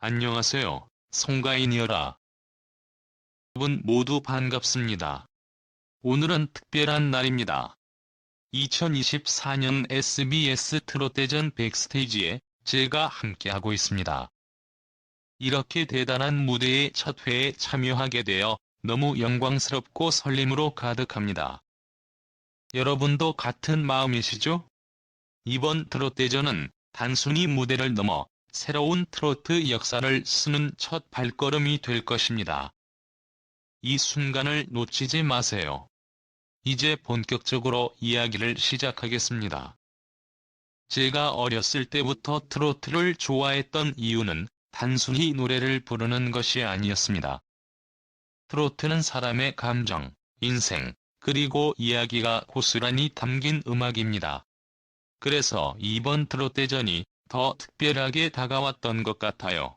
안녕하세요. 송가인이어라. 여러분 모두 반갑습니다. 오늘은 특별한 날입니다. 2024년 SBS 트롯대전 백스테이지에 제가 함께하고 있습니다. 이렇게 대단한 무대의 첫 회에 참여하게 되어 너무 영광스럽고 설렘으로 가득합니다. 여러분도 같은 마음이시죠? 이번 트롯대전은 단순히 무대를 넘어 새로운 트로트 역사를 쓰는 첫 발걸음이 될 것입니다. 이 순간을 놓치지 마세요. 이제 본격적으로 이야기를 시작하겠습니다. 제가 어렸을 때부터 트로트를 좋아했던 이유는 단순히 노래를 부르는 것이 아니었습니다. 트로트는 사람의 감정, 인생, 그리고 이야기가 고스란히 담긴 음악입니다. 그래서 이번 트롯대전이 더 특별하게 다가왔던 것 같아요.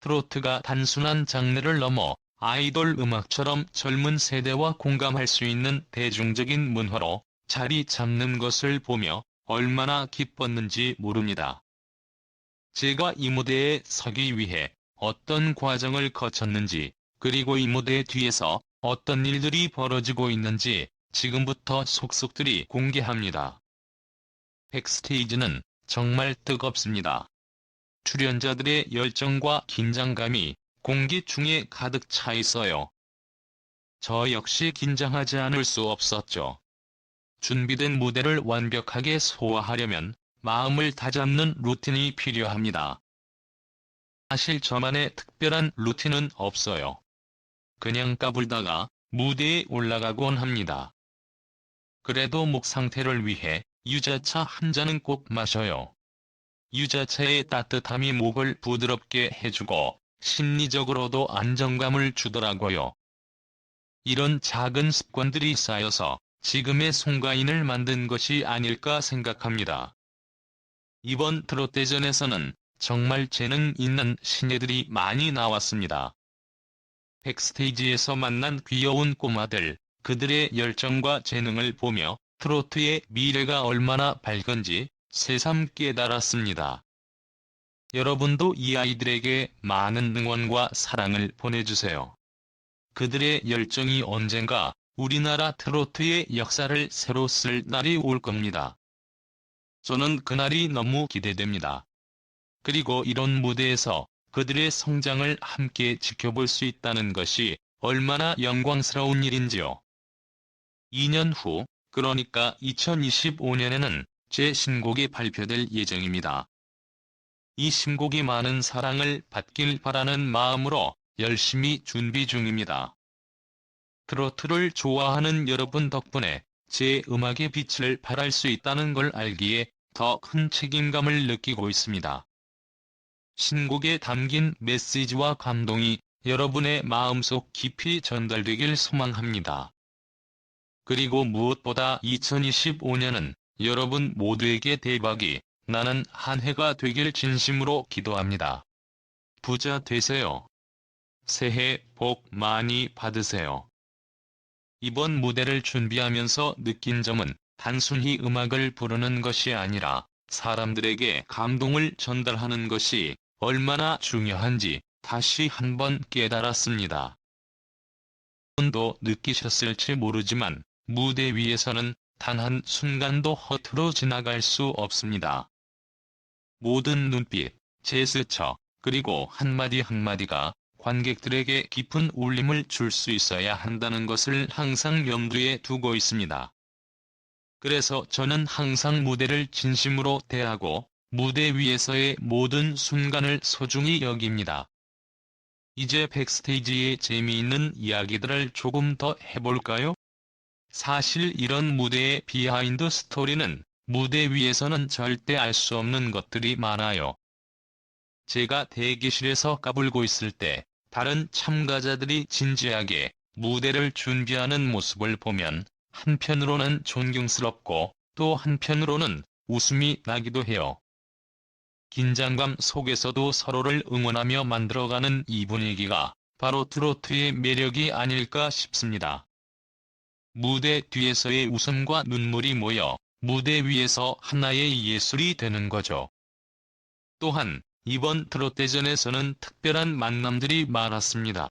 트로트가 단순한 장르를 넘어 아이돌 음악처럼 젊은 세대와 공감할 수 있는 대중적인 문화로 자리 잡는 것을 보며 얼마나 기뻤는지 모릅니다. 제가 이 무대에 서기 위해 어떤 과정을 거쳤는지, 그리고 이 무대 뒤에서 어떤 일들이 벌어지고 있는지 지금부터 속속들이 공개합니다. 백스테이지는 정말 뜨겁습니다. 출연자들의 열정과 긴장감이 공기 중에 가득 차 있어요. 저 역시 긴장하지 않을 수 없었죠. 준비된 무대를 완벽하게 소화하려면 마음을 다잡는 루틴이 필요합니다. 사실 저만의 특별한 루틴은 없어요. 그냥 까불다가 무대에 올라가곤 합니다. 그래도 목 상태를 위해 유자차 한 잔은 꼭 마셔요. 유자차의 따뜻함이 목을 부드럽게 해주고 심리적으로도 안정감을 주더라고요. 이런 작은 습관들이 쌓여서 지금의 송가인을 만든 것이 아닐까 생각합니다. 이번 트롯대전에서는 정말 재능 있는 신예들이 많이 나왔습니다. 백스테이지에서 만난 귀여운 꼬마들, 그들의 열정과 재능을 보며 트로트의 미래가 얼마나 밝은지 새삼 깨달았습니다. 여러분도 이 아이들에게 많은 응원과 사랑을 보내주세요. 그들의 열정이 언젠가 우리나라 트로트의 역사를 새로 쓸 날이 올 겁니다. 저는 그날이 너무 기대됩니다. 그리고 이런 무대에서 그들의 성장을 함께 지켜볼 수 있다는 것이 얼마나 영광스러운 일인지요. 2년 후, 그러니까 2025년에는 제 신곡이 발표될 예정입니다. 이 신곡이 많은 사랑을 받길 바라는 마음으로 열심히 준비 중입니다. 트로트를 좋아하는 여러분 덕분에 제 음악의 빛을 발할 수 있다는 걸 알기에 더 큰 책임감을 느끼고 있습니다. 신곡에 담긴 메시지와 감동이 여러분의 마음속 깊이 전달되길 소망합니다. 그리고 무엇보다 2025년은 여러분 모두에게 대박이 나는 한 해가 되길 진심으로 기도합니다. 부자 되세요. 새해 복 많이 받으세요. 이번 무대를 준비하면서 느낀 점은 단순히 음악을 부르는 것이 아니라 사람들에게 감동을 전달하는 것이 얼마나 중요한지 다시 한번 깨달았습니다. 분도 느끼셨을지 모르지만 무대 위에서는 단 한 순간도 허투루 지나갈 수 없습니다. 모든 눈빛, 제스처, 그리고 한마디 한마디가 관객들에게 깊은 울림을 줄 수 있어야 한다는 것을 항상 염두에 두고 있습니다. 그래서 저는 항상 무대를 진심으로 대하고 무대 위에서의 모든 순간을 소중히 여깁니다. 이제 백스테이지의 재미있는 이야기들을 조금 더 해볼까요? 사실 이런 무대의 비하인드 스토리는 무대 위에서는 절대 알 수 없는 것들이 많아요. 제가 대기실에서 까불고 있을 때 다른 참가자들이 진지하게 무대를 준비하는 모습을 보면 한편으로는 존경스럽고 또 한편으로는 웃음이 나기도 해요. 긴장감 속에서도 서로를 응원하며 만들어가는 이 분위기가 바로 트로트의 매력이 아닐까 싶습니다. 무대 뒤에서의 웃음과 눈물이 모여 무대 위에서 하나의 예술이 되는 거죠. 또한 이번 트롯대전에서는 특별한 만남들이 많았습니다.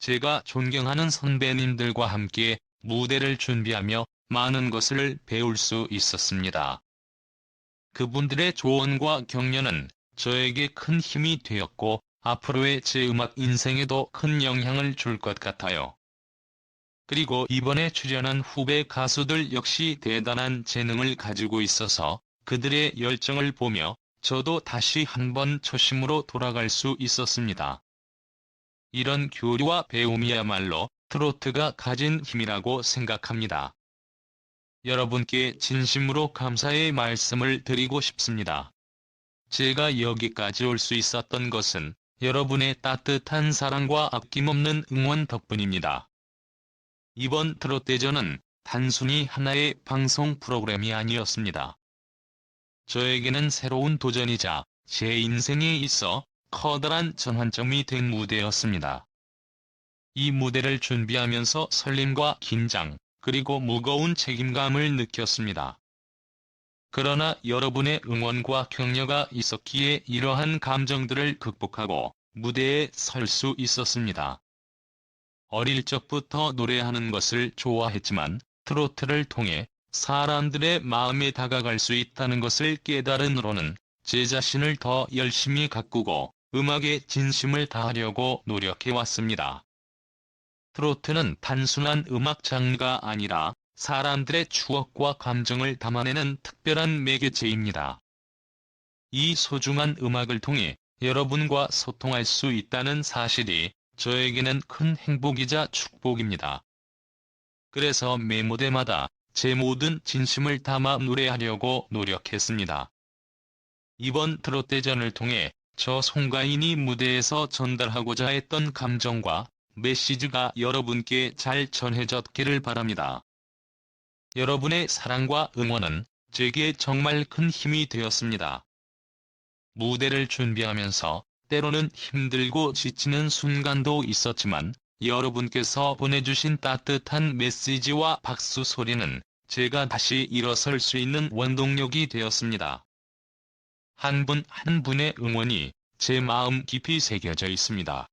제가 존경하는 선배님들과 함께 무대를 준비하며 많은 것을 배울 수 있었습니다. 그분들의 조언과 격려는 저에게 큰 힘이 되었고 앞으로의 제 음악 인생에도 큰 영향을 줄 것 같아요. 그리고 이번에 출연한 후배 가수들 역시 대단한 재능을 가지고 있어서 그들의 열정을 보며 저도 다시 한번 초심으로 돌아갈 수 있었습니다. 이런 교류와 배움이야말로 트로트가 가진 힘이라고 생각합니다. 여러분께 진심으로 감사의 말씀을 드리고 싶습니다. 제가 여기까지 올 수 있었던 것은 여러분의 따뜻한 사랑과 아낌없는 응원 덕분입니다. 이번 트롯대전은 단순히 하나의 방송 프로그램이 아니었습니다. 저에게는 새로운 도전이자 제 인생에 있어 커다란 전환점이 된 무대였습니다. 이 무대를 준비하면서 설렘과 긴장, 그리고 무거운 책임감을 느꼈습니다. 그러나 여러분의 응원과 격려가 있었기에 이러한 감정들을 극복하고 무대에 설 수 있었습니다. 어릴 적부터 노래하는 것을 좋아했지만 트로트를 통해 사람들의 마음에 다가갈 수 있다는 것을 깨달은 후로는 제 자신을 더 열심히 가꾸고 음악에 진심을 다하려고 노력해왔습니다. 트로트는 단순한 음악 장르가 아니라 사람들의 추억과 감정을 담아내는 특별한 매개체입니다. 이 소중한 음악을 통해 여러분과 소통할 수 있다는 사실이 저에게는 큰 행복이자 축복입니다. 그래서 매 무대마다 제 모든 진심을 담아 노래하려고 노력했습니다. 이번 트롯대전을 통해 저 송가인이 무대에서 전달하고자 했던 감정과 메시지가 여러분께 잘 전해졌기를 바랍니다. 여러분의 사랑과 응원은 제게 정말 큰 힘이 되었습니다. 무대를 준비하면서 때로는 힘들고 지치는 순간도 있었지만 여러분께서 보내주신 따뜻한 메시지와 박수 소리는 제가 다시 일어설 수 있는 원동력이 되었습니다. 한분한 분의 응원이 제 마음 깊이 새겨져 있습니다.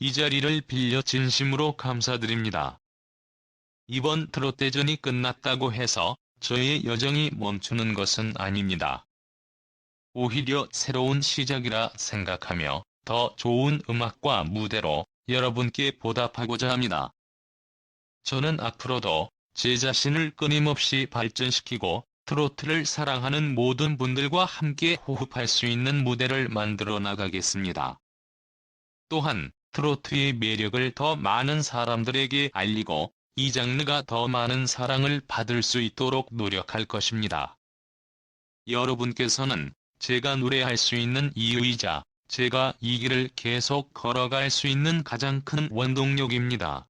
이 자리를 빌려 진심으로 감사드립니다. 이번 트롯대전이 끝났다고 해서 저의 여정이 멈추는 것은 아닙니다. 오히려 새로운 시작이라 생각하며 더 좋은 음악과 무대로 여러분께 보답하고자 합니다. 저는 앞으로도 제 자신을 끊임없이 발전시키고 트로트를 사랑하는 모든 분들과 함께 호흡할 수 있는 무대를 만들어 나가겠습니다. 또한 트로트의 매력을 더 많은 사람들에게 알리고 이 장르가 더 많은 사랑을 받을 수 있도록 노력할 것입니다. 여러분께서는 제가 노래할 수 있는 이유이자 제가 이 길을 계속 걸어갈 수 있는 가장 큰 원동력입니다.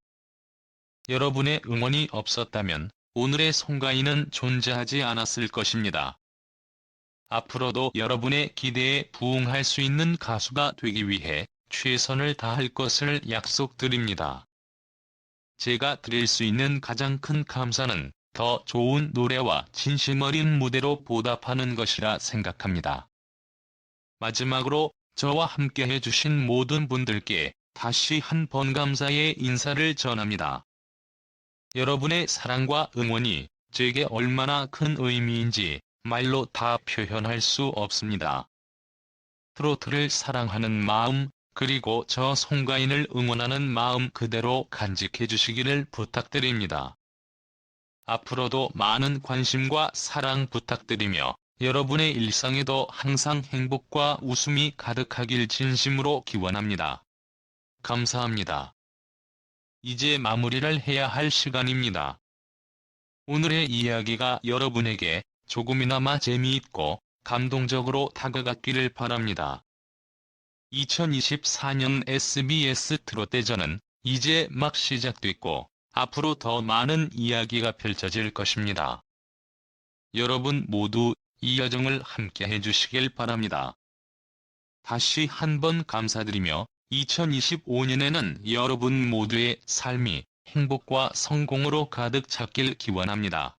여러분의 응원이 없었다면 오늘의 송가인은 존재하지 않았을 것입니다. 앞으로도 여러분의 기대에 부응할 수 있는 가수가 되기 위해 최선을 다할 것을 약속드립니다. 제가 드릴 수 있는 가장 큰 감사는 더 좋은 노래와 진심 어린 무대로 보답하는 것이라 생각합니다. 마지막으로 저와 함께 해주신 모든 분들께 다시 한 번 감사의 인사를 전합니다. 여러분의 사랑과 응원이 제게 얼마나 큰 의미인지 말로 다 표현할 수 없습니다. 트로트를 사랑하는 마음, 그리고 저 송가인을 응원하는 마음 그대로 간직해 주시기를 부탁드립니다. 앞으로도 많은 관심과 사랑 부탁드리며 여러분의 일상에도 항상 행복과 웃음이 가득하길 진심으로 기원합니다. 감사합니다. 이제 마무리를 해야 할 시간입니다. 오늘의 이야기가 여러분에게 조금이나마 재미있고 감동적으로 다가갔기를 바랍니다. 2024년 SBS 트롯대전은 이제 막 시작됐고 앞으로 더 많은 이야기가 펼쳐질 것입니다. 여러분 모두 이 여정을 함께 해주시길 바랍니다. 다시 한번 감사드리며 2025년에는 여러분 모두의 삶이 행복과 성공으로 가득 찼길 기원합니다.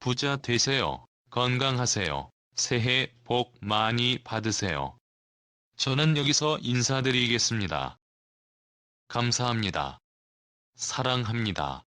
부자 되세요. 건강하세요. 새해 복 많이 받으세요. 저는 여기서 인사드리겠습니다. 감사합니다. 사랑합니다.